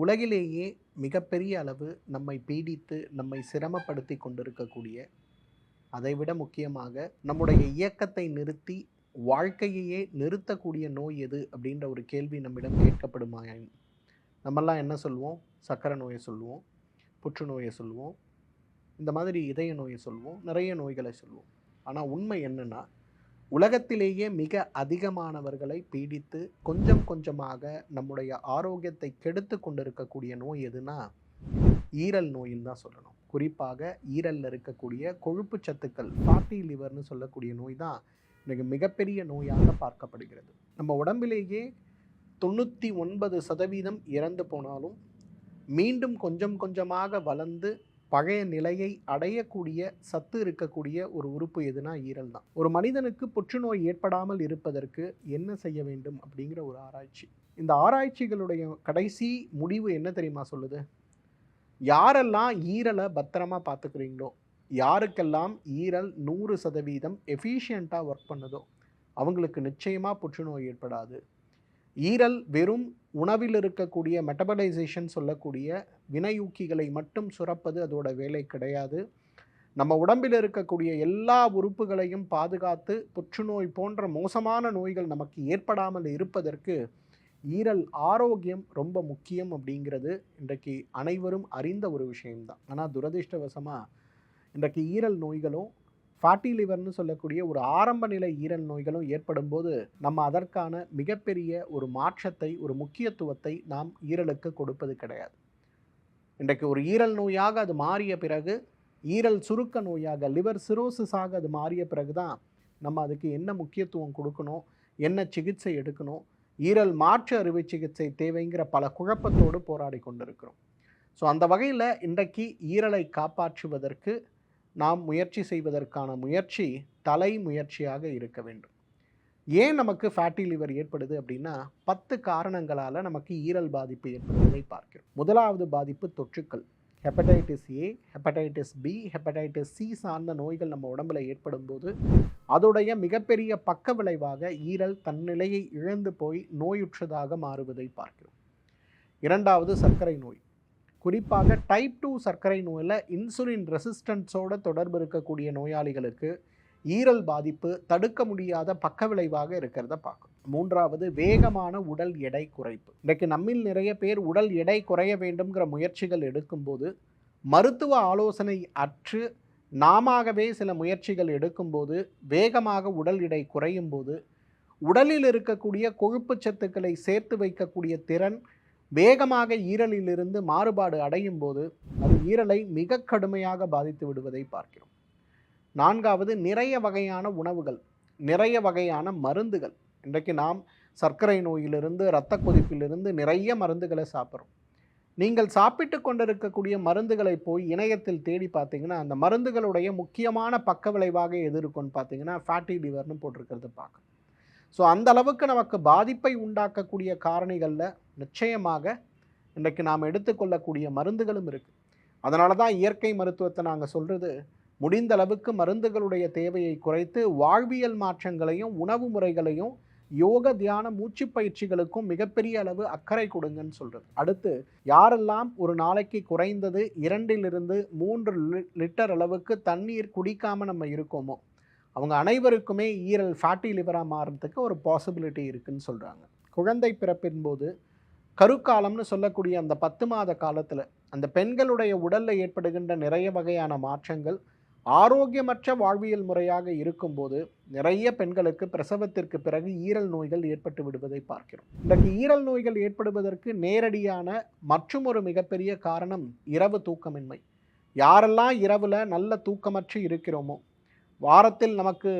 உலகிலேயே மிகப்பெரிய அளவு நம்மை பீடித்து நம்மை சிரமப்படுத்தி கொண்டிருக்கக்கூடிய அதைவிட முக்கியமாக நம்முடைய இயக்கத்தை நிறுத்தி வாழ்க்கையையே நிறுத்தக்கூடிய நோய் எது அப்படின்ற ஒரு கேள்வி நம்மிடம் கேட்கப்படுமாயின் நம்மெல்லாம் என்ன சொல்லுவோம் சக்கரை நோயை சொல்லுவோம் புற்றுநோயை சொல்லுவோம் இந்த மாதிரி இதய நோயை சொல்லுவோம் நிறைய நோய்களை சொல்லுவோம் ஆனால் உண்மை என்னென்னா உலகத்திலேயே மிக அதிகமானவர்களை பீடித்து கொஞ்சம் கொஞ்சமாக நம்முடைய ஆரோக்கியத்தை கெடுத்து கொண்டிருக்கக்கூடிய நோய் எதுனா ஈரல் நோயின்னு தான் சொல்லணும். குறிப்பாக ஈரலில் இருக்கக்கூடிய கொழுப்பு சத்துக்கள் ஃபாட்டி லிவர்னு சொல்லக்கூடிய நோய் தான் மிக மிகப்பெரிய நோயாக பார்க்கப்படுகிறது. நம்ம உடம்பிலேயே தொண்ணூற்றி ஒன்பது சதவீதம் இறந்து போனாலும் மீண்டும் கொஞ்சம் கொஞ்சமாக வளர்ந்து பழைய நிலையை அடையக்கூடிய சத்து இருக்கக்கூடிய ஒரு உறுப்பு எதுனா ஈரல் தான். ஒரு மனிதனுக்கு புற்றுநோய் ஏற்படாமல் இருப்பதற்கு என்ன செய்ய வேண்டும் அப்படிங்கிற ஒரு ஆராய்ச்சி. இந்த ஆராய்ச்சிகளுடைய கடைசி முடிவு என்ன தெரியுமா சொல்லுது? யாரெல்லாம் ஈரலை பத்திரமா பார்த்துக்கிறீங்களோ யாருக்கெல்லாம் ஈரல் நூறு சதவீதம் எஃபிஷியண்ட்டாக ஒர்க் பண்ணுதோ அவங்களுக்கு நிச்சயமாக புற்றுநோய் ஏற்படாது. ஈரல் வெறும் உணவில் இருக்கக்கூடிய மெட்டபலைசேஷன் சொல்லக்கூடிய வினையூக்கிகளை மட்டும் சுரப்பது அதோட வேலை கிடையாது. நம்ம உடம்பில் இருக்கக்கூடிய எல்லா உறுப்புகளையும் பாதுகாத்து புற்றுநோய் போன்ற மோசமான நோய்கள் நமக்கு ஏற்படாமல் இருப்பதற்கு ஈரல் ஆரோக்கியம் ரொம்ப முக்கியம் அப்படிங்கிறது இன்றைக்கு அனைவரும் அறிந்த ஒரு விஷயம்தான். ஆனால் துரதிர்ஷ்டவசமாக இன்றைக்கு ஈரல் நோய்களும் ஃபேட்டி லிவர்னு சொல்லக்கூடிய ஒரு ஆரம்ப நிலை ஈரல் நோய்களும் ஏற்படும் போது நம்ம அதற்கான மிகப்பெரிய ஒரு மாற்றத்தை ஒரு முக்கியத்துவத்தை நாம் ஈரலுக்கு கொடுப்பது கிடையாது. இன்றைக்கு ஒரு ஈரல் நோயாக அது மாறிய பிறகு ஈரல் சுருக்க நோயாக லிவர் சிரோசிஸாக அது மாறிய பிறகு தான் நம்ம அதுக்கு என்ன முக்கியத்துவம் கொடுக்கணும் என்ன சிகிச்சை எடுக்கணும் ஈரல் மாற்று அறுவை சிகிச்சை தேவைங்கிற பல குழப்பத்தோடு போராடி கொண்டிருக்கிறோம். ஸோ அந்த வகையில் இன்றைக்கு ஈரலை காப்பாற்றுவதற்கு நாம் முயற்சி செய்வதற்கான முயற்சி தலை முயற்சியாக இருக்க வேண்டும். ஏன் நமக்கு ஃபேட்டி லிவர் ஏற்படுது அப்படின்னா பத்து காரணங்களால் நமக்கு ஈரல் பாதிப்பு ஏற்படுவதை பார்க்கிறோம். முதலாவது பாதிப்பு தொற்றுக்கள். Hepatitis A hepatitis B hepatitis C சார்ந்த நோய்கள் நம்ம உடம்புல ஏற்படும் போது அதோடைய மிகப்பெரிய பக்க விளைவாக ஈரல் தன் நிலையை இழந்து போய் நோயுற்றதாக மாறுவதை பார்க்கிறோம். இரண்டாவது சர்க்கரை நோய். குறிப்பாக டைப் டூ சர்க்கரை நோயில் இன்சுலின் ரெசிஸ்டன்ஸோட தொடர்பு இருக்கக்கூடிய நோயாளிகளுக்கு ஈரல் பாதிப்பு தடுக்க முடியாத பக்க விளைவாக இருக்கிறத பார்க்கும் மூன்றாவது வேகமான உடல் எடை குறைப்பு. இன்றைக்கு நம்மில் நிறைய பேர் உடல் எடை குறைய வேண்டும்ங்கிற முயற்சிகள் எடுக்கும்போது மருத்துவ ஆலோசனை அற்று நாமவே சில முயற்சிகள் எடுக்கும்போது வேகமாக உடல் எடை குறையும் போது உடலில் இருக்கக்கூடிய கொழுப்பு சத்துக்களை சேர்த்து வைக்கக்கூடிய திறன் வேகமாக ஈரலிலிருந்து மாறுபாடு அடையும் போது அது ஈரலை மிக கடுமையாக பாதித்து விடுவதை பார்க்கிறோம். நான்காவது நிறைய வகையான உணவுகள் நிறைய வகையான மருந்துகள். இன்றைக்கு நாம் சர்க்கரை நோயிலிருந்து இரத்த கொதிப்பிலிருந்து நிறைய மருந்துகளை சாப்பிட்றோம். நீங்கள் சாப்பிட்டு கொண்டிருக்கக்கூடிய மருந்துகளை போய் இணையத்தில் தேடி பார்த்தீங்கன்னா அந்த மருந்துகளுடைய முக்கியமான பக்க விளைவாக எது இருக்குன்னு பார்த்தீங்கன்னா ஃபேட்டி லிவர்னு போட்டிருக்கிறது பார்க்கணும். ஸோ அந்த அளவுக்கு நமக்கு பாதிப்பை உண்டாக்கக்கூடிய காரணிகளில் நிச்சயமாக இன்றைக்கு நாம் எடுத்துக்கொள்ளக்கூடிய மருந்துகளும் இருக்குது அதனால தான் இயற்கை மருத்துவத்தை நாங்கள் சொல்கிறது முடிந்த அளவுக்கு மருந்துகளுடைய தேவையை குறைத்து வாழ்வியல் மாற்றங்களையும் உணவு முறைகளையும் யோக தியான மூச்சு பயிற்சிகளுக்கும் மிகப்பெரிய அளவு அக்கறை கொடுங்கன்னு சொல்கிறது அடுத்து யாரெல்லாம் ஒரு நாளைக்கு குறைந்தது இரண்டிலிருந்து மூன்று லிட்டர் அளவுக்கு தண்ணீர் குடிக்காமல் நம்ம இருக்கோமோ அவங்க அனைவருக்குமே ஈரல் ஃபேட்டி லிவராக மாறுறதுக்கு ஒரு பாசிபிலிட்டி இருக்குதுன்னு சொல்கிறாங்க குழந்தை பிறப்பின் போது கருக்காலம்னு சொல்லக்கூடிய அந்த பத்து மாத காலத்தில் அந்த பெண்களுடைய உடலில் ஏற்படுகின்ற நிறைய வகையான மாற்றங்கள் ஆரோக்கியமற்ற வாழ்வியல் முறையாக இருக்கும்போது நிறைய பெண்களுக்கு பிரசவத்திற்கு பிறகு ஈரல் நோய்கள் ஏற்பட்டு விடுவதை பார்க்கிறோம். இன்றைக்கு ஈரல் நோய்கள் ஏற்படுவதற்கு நேரடியான மற்றும் ஒரு மிகப்பெரிய காரணம் இரவு தூக்கமின்மை. யாரெல்லாம் இரவில் நல்ல தூக்கமற்று இருக்கிறோமோ வாரத்தில் நமக்கு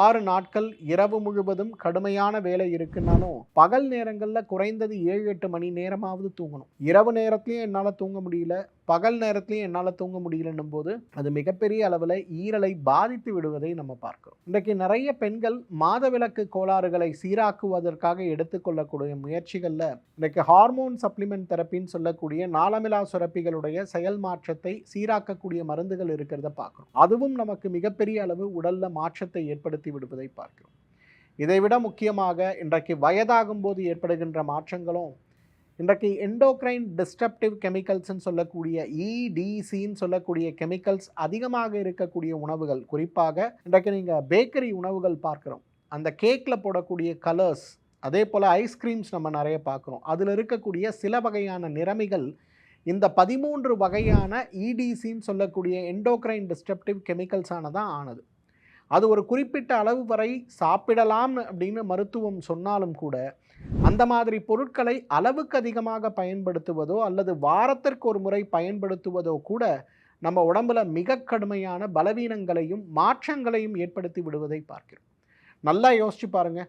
ஆறு நாட்கள் இரவு முழுவதும் கடுமையான வேலை இருக்குன்னாலும் பகல் நேரங்களில் குறைந்தது ஏழு எட்டு மணி நேரமாவது தூங்கணும். இரவு நேரத்துலையும் என்னால் தூங்க முடியல. பகல் நேரத்துலையும் என்னால் தூங்க முடியலன்னும் போது அது மிகப்பெரிய அளவில் ஈரலை பாதித்து விடுவதை நம்ம பார்க்கிறோம். இன்றைக்கு நிறைய பெண்கள் மாதவிலக்கு கோளாறுகளை சீராக்குவதற்காக எடுத்துக்கொள்ளக்கூடிய முயற்சிகளில் இன்றைக்கு ஹார்மோன் சப்ளிமெண்ட் தெரப்பின்னு சொல்லக்கூடிய நாளமிலா சுரப்பிகளுடைய செயல் மாற்றத்தை சீராக்கக்கூடிய மருந்துகள் இருக்கிறத பார்க்குறோம். அதுவும் நமக்கு மிகப்பெரிய அளவு உடலில் மாற்றத்தை ஏற்படுத்தி விடுவதை பார்க்கிறோம். இதைவிட முக்கியமாக இன்றைக்கு வயதாகும் போது ஏற்படுகின்ற மாற்றங்களும் இன்றைக்கு எண்டோக்ரைன் டிஸ்டப்டிவ் கெமிக்கல்ஸ்ன்னு சொல்லக்கூடிய இடிசின்னு சொல்லக்கூடிய கெமிக்கல்ஸ் அதிகமாக இருக்கக்கூடிய உணவுகள் குறிப்பாக இன்றைக்கு நீங்கள் பேக்கரி உணவுகள் பார்க்குறோம். அந்த கேக்கில் போடக்கூடிய கலர்ஸ் அதே போல் ஐஸ்கிரீம்ஸ் நம்ம நிறைய பார்க்குறோம். அதில் இருக்கக்கூடிய சில வகையான நிறமிகள் இந்த பதிமூன்று வகையான இடிசின்னு சொல்லக்கூடிய எண்டோக்ரைன் டிஸ்டப்டிவ் கெமிக்கல்ஸான தான் ஆனது. அது ஒரு குறிப்பிட்ட அளவு வரை சாப்பிடலாம் அப்படின்னு மருத்துவம் சொன்னாலும் கூட அந்த மாதிரி பொருட்களை அளவுக்கு அதிகமாக பயன்படுத்துவதோ அல்லது வாரத்திற்கு ஒரு முறை பயன்படுத்துவதோ கூட நம்ம உடம்புல மிக கடுமையான பலவீனங்களையும் மாற்றங்களையும் ஏற்படுத்தி விடுவதை பார்க்கிறோம். நல்லா யோசிச்சு பாருங்க.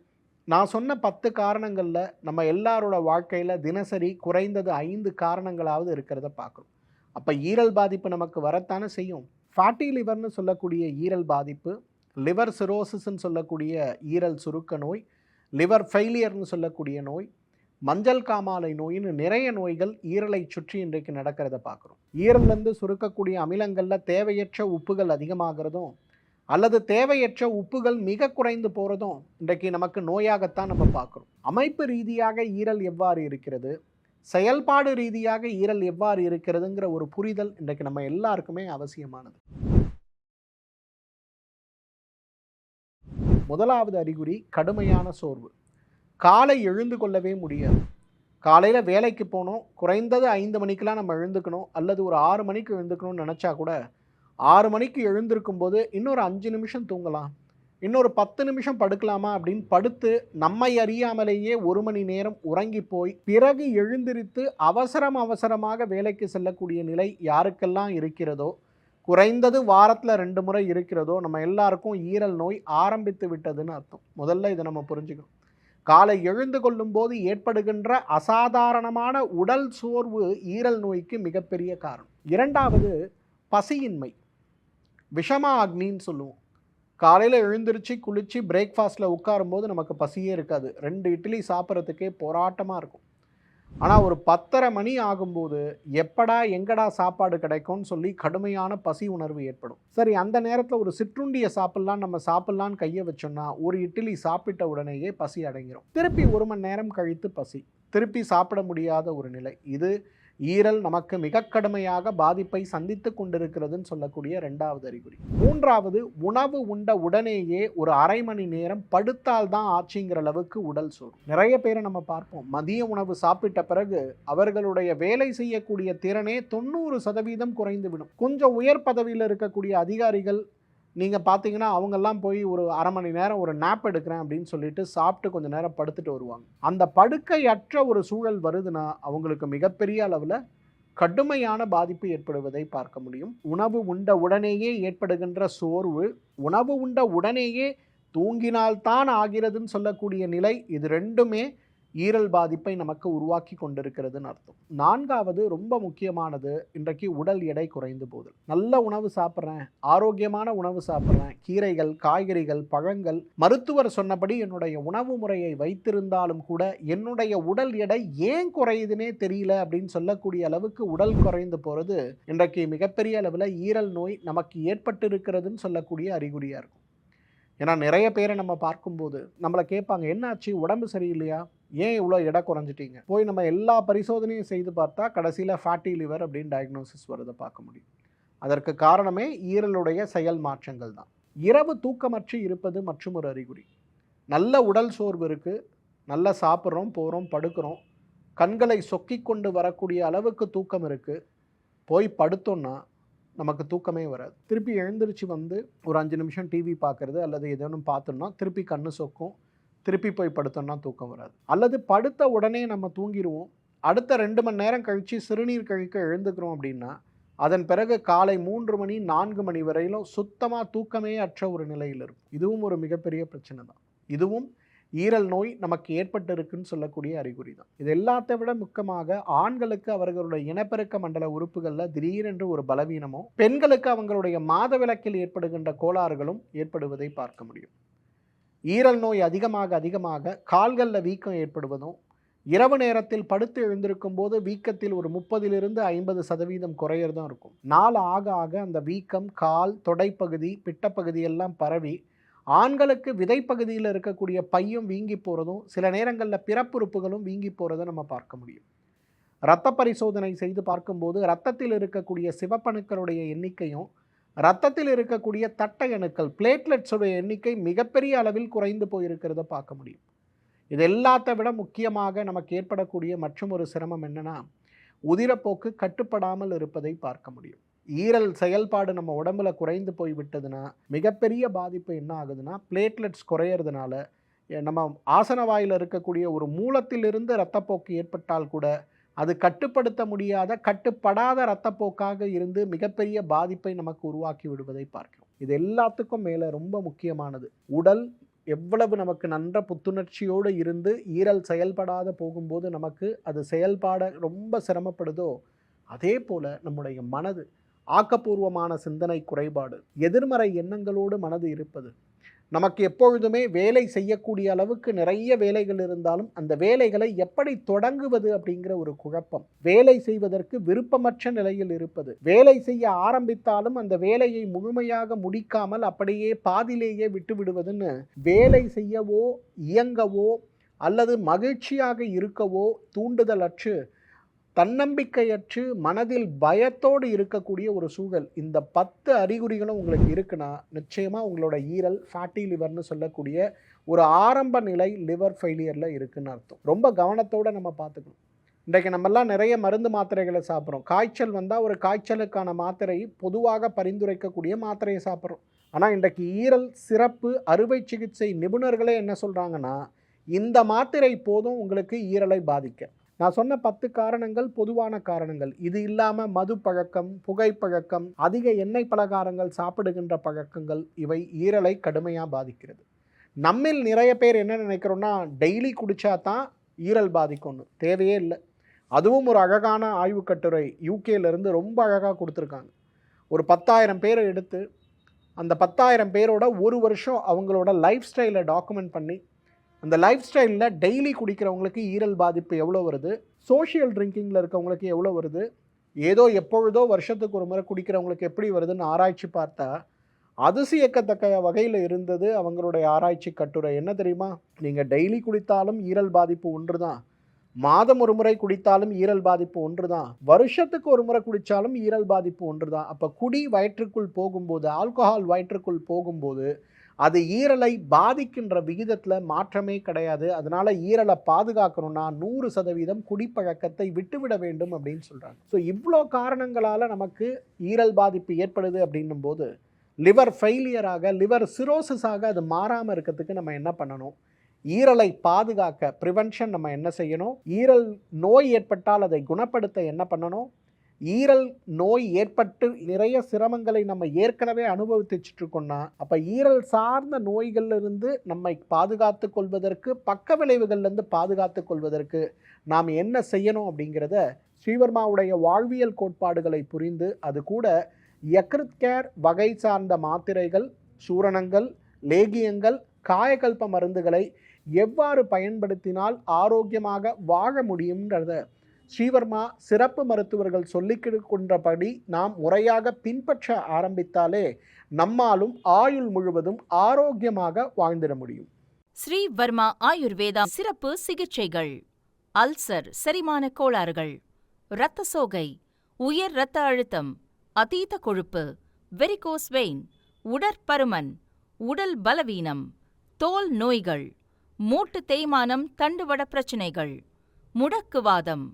நான் சொன்ன பத்து காரணங்களில் நம்ம எல்லாரோட வாழ்க்கையில் தினசரி குறைந்தது ஐந்து காரணங்களாவது இருக்கிறத பார்க்குறோம். அப்போ ஈரல் பாதிப்பு நமக்கு வரத்தானே செய்யும்? ஃபேட்டி லிவர்னு சொல்லக்கூடிய ஈரல் பாதிப்பு லிவர் சிரோசிஸ்ன்னு சொல்லக்கூடிய ஈரல் சுருக்க நோய் லிவர் ஃபெயிலியர்னு சொல்லக்கூடிய நோய் மஞ்சள் காமாலை நோயின்னு நிறைய நோய்கள் ஈரலை சுற்றி இன்றைக்கு நடக்கிறத பார்க்குறோம். ஈரல்லேருந்து சுருக்கக்கூடிய அமிலங்களில் தேவையற்ற உப்புகள் அதிகமாகிறதும் அல்லது தேவையற்ற உப்புகள் மிக குறைந்து போகிறதும் இன்றைக்கு நமக்கு நோயாகத்தான் நம்ம பார்க்குறோம். அமைப்பு ரீதியாக ஈரல் எவ்வாறு இருக்கிறது செயல்பாடு ரீதியாக ஈரல் எவ்வாறு இருக்கிறதுங்கிற ஒரு புரிதல் இன்றைக்கு நம்ம எல்லாருக்குமே அவசியமானது. முதலாவது அறிகுறி கடுமையான சோர்வு. காலை எழுந்து கொள்ளவே முடியாது. காலையில் வேலைக்கு போகணும் குறைந்தது ஐந்து மணிக்கெலாம் நம்ம எழுந்துக்கணும் அல்லது ஒரு ஆறு மணிக்கு எழுந்துக்கணும்னு நினச்சா கூட ஆறு மணிக்கு எழுந்திருக்கும் போது இன்னொரு அஞ்சு நிமிஷம் தூங்கலாம். இன்னொரு பத்து நிமிஷம் படுக்கலாமா அப்படின்னு படுத்து நம்மை அறியாமலேயே ஒரு மணி நேரம் உறங்கி போய் பிறகு எழுந்திருத்து அவசரம் அவசரமாக வேலைக்கு செல்லக்கூடிய நிலை யாருக்கெல்லாம் இருக்கிறதோ குறைந்தது வாரத்தில் ரெண்டு முறை இருக்கிறதோ நம்ம எல்லாருக்கும் ஈரல் நோய் ஆரம்பித்து விட்டதுன்னு அர்த்தம். முதல்ல இதை நம்ம புரிஞ்சுக்கணும். காலை எழுந்து கொள்ளும் போது ஏற்படுகின்ற அசாதாரணமான உடல் சோர்வு ஈரல் நோய்க்கு மிகப்பெரிய காரணம். இரண்டாவது பசியின்மை. விஷமா அக்னின்னு சொல்லுவோம். காலையில் எழுந்திருச்சு குளித்து பிரேக்ஃபாஸ்ட்டில் உட்காரும்போது நமக்கு பசியே இருக்காது. ரெண்டு இட்லி சாப்பிட்றதுக்கே போராட்டமாக இருக்கும். ஆனால் ஒரு பத்தரை மணி ஆகும்போது எப்படா எங்கடா சாப்பாடு கிடைக்கும்னு சொல்லி கடுமையான பசி உணர்வு ஏற்படும். சரி அந்த நேரத்தில் ஒரு சிற்றுண்டியை சாப்பிட்லாம் நம்ம சாப்பிட்லான்னு கையை வச்சோம்னா ஒரு இட்லி சாப்பிட்ட உடனேயே பசி அடங்கிரும். திருப்பி ஒரு மணி நேரம் கழித்து பசி. திருப்பி சாப்பிட முடியாத ஒரு நிலை. இது ஈரல் நமக்கு மிக கடுமையாக பாதிப்பை சந்தித்து கொண்டிருக்கிறதுன்னு சொல்லக்கூடிய ரெண்டாவது அறிகுறி. மூன்றாவது உணவு உண்ட உடனேயே ஒரு அரை மணி நேரம் படுத்தால் தான் ஆச்சுங்கிற அளவுக்கு உடல் சோறு நிறைய பேரை நம்ம பார்ப்போம். மதிய உணவு சாப்பிட்ட பிறகு அவர்களுடைய வேலை செய்யக்கூடிய திறனே தொண்ணூறு சதவீதம் குறைந்து விடும் கொஞ்சம் உயர் பதவியில் இருக்கக்கூடிய அதிகாரிகள் நீங்கள் பார்த்தீங்கன்னா அவங்கெல்லாம் போய் ஒரு அரை மணி நேரம் ஒரு நாப் எடுக்கிறேன் அப்படின்னு சொல்லிட்டு சாப்பிட்டு கொஞ்சம் நேரம் படுத்துட்டு வருவாங்க. அந்த படுக்கையற்ற ஒரு சூழல் வருதுன்னா அவங்களுக்கு மிகப்பெரிய அளவில் கடுமையான பாதிப்பு ஏற்படுவதை பார்க்க முடியும். உணவு உண்ட உடனேயே ஏற்படுகின்ற சோர்வு உணவு உண்ட உடனேயே தூங்கினால்தான் ஆகிறதுன்னு சொல்லக்கூடிய நிலை இது ரெண்டுமே ஈரல் பாதிப்பை நமக்கு உருவாக்கி கொண்டிருக்கிறதுன்னு அர்த்தம். நான்காவது ரொம்ப முக்கியமானது இன்றைக்கு உடல் எடை குறைந்து போதல் நல்ல உணவு சாப்பிட்றேன் ஆரோக்கியமான உணவு சாப்பிட்றேன் கீரைகள் காய்கறிகள் பழங்கள். மருத்துவர் சொன்னபடி என்னுடைய உணவு முறையை வைத்திருந்தாலும் கூட என்னுடைய உடல் எடை ஏன் குறையுதுன்னே தெரியல அப்படின்னு சொல்லக்கூடிய அளவுக்கு உடல் குறைந்து போகிறது இன்றைக்கு மிகப்பெரிய அளவில் ஈரல் நோய் நமக்கு ஏற்பட்டு இருக்கிறதுன்னு சொல்லக்கூடிய அறிகுறியாக இருக்கும். ஏன்னா நிறைய பேரை நம்ம பார்க்கும்போது நம்மளை கேட்பாங்க என்னாச்சு? உடம்பு சரியில்லையா? ஏன் இவ்வளோ எடை குறைஞ்சிட்டீங்க? போய் நம்ம எல்லா பரிசோதனையும் செய்து பார்த்தா கடைசியில் ஃபேட்டி லிவர் அப்படின்னு டயக்னோசிஸ் வரதை பார்க்க முடியும். அதற்கு காரணமே ஈரலுடைய செயல் மாற்றங்கள் தான். இரவு தூக்கமற்று இருப்பது மற்றும் ஒரு அறிகுறி. நல்ல உடல் சோர்வு இருக்குது நல்லா சாப்பிட்றோம் போகிறோம் படுக்கிறோம். கண்களை சொக்கி கொண்டு வரக்கூடிய அளவுக்கு தூக்கம் இருக்குது போய் படுத்தோன்னா நமக்கு தூக்கமே வராது. திருப்பி எழுந்திருச்சு வந்து ஒரு அஞ்சு நிமிஷம் டிவி பார்க்குறது அல்லது ஏதேனும் பார்த்தோம்னா திருப்பி கண்ணு சொக்கும். திருப்பி போய் படுத்தோம்னா தூக்கம் வராது. அல்லது படுத்த உடனே நம்ம தூங்கிடுவோம். அடுத்த ரெண்டு மணி நேரம் கழித்து சிறுநீர் கழிக்க எழுந்துக்கிறோம் அப்படின்னா அதன் பிறகு காலை மூன்று மணி நான்கு மணி வரையிலும் சுத்தமாக தூக்கமே அற்ற ஒரு நிலையில் இருக்கும். இதுவும் ஒரு மிகப்பெரிய பிரச்சனை தான். இதுவும் ஈரல் நோய் நமக்கு ஏற்பட்டு இருக்குன்னு சொல்லக்கூடிய அறிகுறி தான். இது எல்லாத்தை விட முக்கியமாக ஆண்களுக்கு அவர்களுடைய இனப்பெருக்க மண்டல உறுப்புகளில் திடீரென்று ஒரு பலவீனமோ பெண்களுக்கு அவங்களுடைய மாதவிலக்கில் ஏற்படுகின்ற கோளாறுகளும் ஏற்படுவதை பார்க்க முடியும். ஈரல் நோய் அதிகமாக அதிகமாக கால்களில் வீக்கம் ஏற்படுவதும் இரவு நேரத்தில் படுத்து எழுந்திருக்கும் போது வீக்கத்தில் ஒரு முப்பதிலிருந்து ஐம்பது சதவீதம் குறையிறதும் இருக்கும். நாள் ஆக ஆக அந்த வீக்கம் கால் தொடைப்பகுதி பிட்டப்பகுதி எல்லாம் பரவி ஆண்களுக்கு விதைப்பகுதியில் இருக்கக்கூடிய பையும் வீங்கி போகிறதும் சில நேரங்களில் பிறப்புறுப்புகளும் வீங்கி போகிறத நம்ம பார்க்க முடியும். இரத்த பரிசோதனை செய்து பார்க்கும்போது ரத்தத்தில் இருக்கக்கூடிய சிவப்பணுக்களுடைய எண்ணிக்கையும் ரத்தத்தில் இருக்கக்கூடிய தட்டை அணுக்கள் பிளேட்லெட்ஸுடைய எண்ணிக்கை மிகப்பெரிய அளவில் குறைந்து போயிருக்கிறத பார்க்க முடியும். இது எல்லாத்த விட முக்கியமாக நமக்கு ஏற்படக்கூடிய மற்றும் ஒரு சிரமம் என்னென்னா உதிரப்போக்கு கட்டுப்படாமல் இருப்பதை பார்க்க முடியும். ஈரல் செயல்பாடு நம்ம உடம்புல குறைந்து போய் விட்டதுன்னா மிகப்பெரிய பாதிப்பு என்ன ஆகுதுன்னா பிளேட்லெட்ஸ் குறையிறதுனால நம்ம ஆசன வாயில் இருக்கக்கூடிய ஒரு மூலத்திலிருந்து இரத்தப்போக்கு ஏற்பட்டால் கூட அது கட்டுப்படுத்த முடியாத கட்டுப்படாத இரத்தப்போக்காக இருந்து மிகப்பெரிய பாதிப்பை நமக்கு உருவாக்கி விடுவதை பார்க்கிறோம். இது எல்லாத்துக்கும் மேலே ரொம்ப முக்கியமானது. உடல் எவ்வளவு நமக்கு நன்ற புத்துணர்ச்சியோடு இருந்து ஈரல் செயல்படாத போகும்போது நமக்கு அது செயல்பாட ரொம்ப சிரமப்படுதோ அதே போல் நம்முடைய மனது ஆக்கப்பூர்வமான சிந்தனை குறைபாடு எதிர்மறை எண்ணங்களோடு மனது இருப்பது. நமக்கு எப்பொழுதுமே வேலை செய்யக்கூடிய அளவுக்கு நிறைய வேலைகள் இருந்தாலும் அந்த வேலைகளை எப்படி தொடங்குவது அப்படிங்கிற ஒரு குழப்பம். வேலை செய்வதற்கு விருப்பமற்ற நிலையில் இருப்பது. வேலை செய்ய ஆரம்பித்தாலும் அந்த வேலையை முழுமையாக முடிக்காமல் அப்படியே பாதியிலேயே விட்டுவிடுவதுன்னு வேலை செய்யவோ இயங்கவோ அல்லது மகிழ்ச்சியாக இருக்கவோ தூண்டுதலற்று தன்னம்பிக்கையற்று மனதில் பயத்தோடு இருக்கக்கூடிய ஒரு சூழல் இந்த பத்து அறிகுறிகளும் உங்களுக்கு இருக்குன்னா நிச்சயமாக உங்களோட ஈரல் ஃபேட்டி லிவர்னு சொல்லக்கூடிய ஒரு ஆரம்ப நிலை லிவர் ஃபெயிலியரில் இருக்குன்னு அர்த்தம். ரொம்ப கவனத்தோடு நம்ம பார்த்துக்கணும். இன்றைக்கு நம்மெல்லாம் நிறைய மருந்து மாத்திரைகளை சாப்பிட்றோம். காய்ச்சல் வந்தால் ஒரு காய்ச்சலுக்கான மாத்திரை பொதுவாக பரிந்துரைக்கக்கூடிய மாத்திரையை சாப்பிட்றோம். ஆனால் இன்றைக்கு ஈரல் சிறப்பு அறுவை சிகிச்சை நிபுணர்களே என்ன சொல்கிறாங்கன்னா இந்த மாத்திரை போதும் உங்களுக்கு ஈரலை பாதிக்க. நான் சொன்ன பத்து காரணங்கள் பொதுவான காரணங்கள். இது இல்லாமல் மது பழக்கம் புகைப்பழக்கம் அதிக எண்ணெய் பலகாரங்கள் சாப்பிடுகின்ற பழக்கங்கள் இவை ஈரலை கடுமையாக பாதிக்கிறது. நம்மில் நிறைய பேர் என்ன நினைக்கிறோன்னா டெய்லி குடித்தா தான் ஈரல் பாதிக்கும்னு. தேவையே இல்லை. அதுவும் ஒரு அழகான ஆய்வு கட்டுரை. யூகேலேருந்து ரொம்ப அழகாக கொடுத்துருக்காங்க. ஒரு பத்தாயிரம் பேரை எடுத்து அந்த பத்தாயிரம் பேரோட ஒரு வருஷம் அவங்களோட லைஃப் ஸ்டைலை டாக்குமெண்ட் பண்ணி அந்த லைஃப் ஸ்டைலில் டெய்லி குடிக்கிறவங்களுக்கு ஈரல் பாதிப்பு எவ்வளோ வருது? சோஷியல் ட்ரிங்கிங்கில் இருக்கவங்களுக்கு எவ்வளோ வருது? ஏதோ எப்பொழுதோ வருஷத்துக்கு ஒரு முறை குடிக்கிறவங்களுக்கு எப்படி வருதுன்னு ஆராய்ச்சி பார்த்தா அதிசயக்கத்தக்க வகையில் இருந்தது அவங்களுடைய ஆராய்ச்சி கட்டுரை. என்ன தெரியுமா? நீங்கள் டெய்லி குடித்தாலும் ஈரல் பாதிப்பு ஒன்று தான் மாதம் ஒரு முறை குடித்தாலும் ஈரல் பாதிப்பு ஒன்று தான் வருஷத்துக்கு ஒரு முறை குடித்தாலும் ஈரல் பாதிப்பு ஒன்று தான் அப்போ குடி வயிற்றுக்குள் போகும்போது ஆல்கஹால் வயிற்றுக்குள் போகும்போது அது ஈரலை பாதிக்கின்ற விகிதத்தில் மாற்றமே கிடையாது. அதனால் ஈரலை பாதுகாக்கணும்னா நூறு சதவீதம் குடிப்பழக்கத்தை விட்டுவிட வேண்டும் அப்படின்னு சொல்கிறாங்க ஸோ இவ்வளோ காரணங்களால் நமக்கு ஈரல் பாதிப்பு ஏற்படுது அப்படின்னும் போது லிவர் ஃபெயிலியராக லிவர் சிரோசிஸாக அது மாறாமல் இருக்கிறதுக்கு நம்ம என்ன பண்ணணும்? ஈரலை பாதுகாக்க ப்ரிவென்ஷன் நம்ம என்ன செய்யணும்? ஈரல் நோய் ஏற்பட்டால் அதை குணப்படுத்த என்ன பண்ணணும்? ஈரல் நோய் ஏற்பட்டு நிறைய சிரமங்களை நம்ம ஏற்கனவே அனுபவிச்சுட்டு இருக்கோம்னா அப்போ ஈரல் சார்ந்த நோய்கள்லிருந்து நம்மை பாதுகாத்து கொள்வதற்கு பக்க விளைவுகள்லேருந்து பாதுகாத்து கொள்வதற்கு நாம் என்ன செய்யணும் அப்படிங்கிறத ஸ்ரீவர்மாவுடைய வாழ்வியல் கோட்பாடுகளை புரிந்து அது கூட யக்ருத் கேர் வகை சார்ந்த மாத்திரைகள் சூரணங்கள் லேகியங்கள் காயகல்ப மருந்துகளை எவ்வாறு பயன்படுத்தினால் ஆரோக்கியமாக வாழ முடியும்ன்றத ஸ்ரீவர்மா சிறப்பு மருத்துவர்கள் சொல்லிக் கொண்டபடி நாம் முறையாக பின்பற்ற ஆரம்பித்தாலே நம்மாலும் ஆயுள் முழுவதும் ஆரோக்கியமாக வாழ்ந்திட முடியும். ஸ்ரீவர்மா ஆயுர்வேதா சிறப்பு சிகிச்சைகள். அல்சர் செரிமான கோளாறுகள். இரத்த சோகை உயர் இரத்த அழுத்தம் அதீத கொழுப்பு வெரிகோஸ் வெயின் உடற்பருமன் உடல் பலவீனம் தோல் நோய்கள் மூட்டு தேய்மானம் தண்டுவட பிரச்சினைகள் முடக்குவாதம்